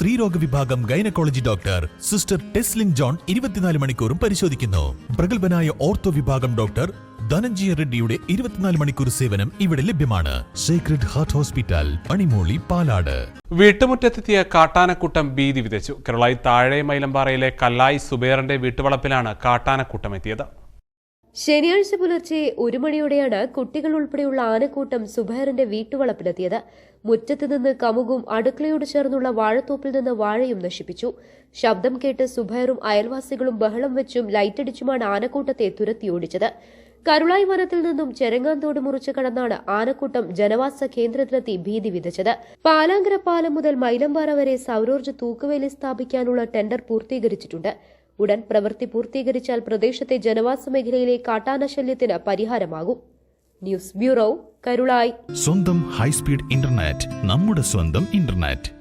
സ്ത്രീരോഗ വിഭാഗം gynaecology doctor sister Teslin John ഇരുപത്തിനാല് മണിക്കൂറും പരിശോധിക്കുന്നു. പ്രഗത്ഭനായ ഓർത്തോ വിഭാഗം ഡോക്ടർ ധനഞ്ജയ റെഡ്ഡിയുടെ ഇരുപത്തിനാല് മണിക്കൂർ സേവനം ഇവിടെ ലഭ്യമാണ്. Secret heart hospital Panimooli Palad. വീട്ടുമുറ്റത്തെത്തിയ കാട്ടാനക്കൂട്ടം ഭീതി വിതച്ചു. കേരളായി താഴെ മൈലമ്പാറയിലെ കല്ലായി സുബേറിന്റെ വീട്ടുവളപ്പിലാണ് കാട്ടാനക്കൂട്ടം എത്തിയത്. ശനിയാഴ്ച പുലർച്ചെ ഒരു മണിയോടെയാണ് കുട്ടികൾ ഉൾപ്പെടെയുള്ള ആനക്കൂട്ടം സുബൈറിന്റെ വീട്ടുവളപ്പിലെത്തിയത്. മുറ്റത്ത് നിന്ന് കമുകും അടുക്കളയോട് ചേർന്നുള്ള വാഴത്തോപ്പിൽ നിന്ന് വാഴയും നശിപ്പിച്ചു. ശബ്ദം കേട്ട് സുബൈറും അയൽവാസികളും ബഹളം വെച്ചും ലൈറ്റടിച്ചുമാണ് ആനക്കൂട്ടത്തെ തുരത്തിയോടിച്ചത്. കരുളായി വനത്തിൽ നിന്നും ചെരങ്ങാന്തോട് മുറിച്ച് കടന്നാണ് ആനക്കൂട്ടം ജനവാസ കേന്ദ്രത്തിലെത്തി ഭീതി വിതച്ചത്. പാലാങ്കര പാലം മുതൽ മൈലമ്പാറ വരെ സൗരോർജ തൂക്കുവേലി സ്ഥാപിക്കാനുള്ള ടെൻഡർ പൂർത്തീകരിച്ചിട്ടുണ്ട്. ഉടൻ പ്രവൃത്തി പൂർത്തീകരിച്ചാൽ പ്രദേശത്തെ ജനവാസ മേഖലയിലെ കാട്ടാന ശല്യത്തിന് പരിഹാരമാകും. News bureau Karulai. സ്വന്തം ഹൈസ്പീഡ് ഇന്റർനെറ്റ് നമ്മുടെ സ്വന്തം ഇന്റർനെറ്റ്.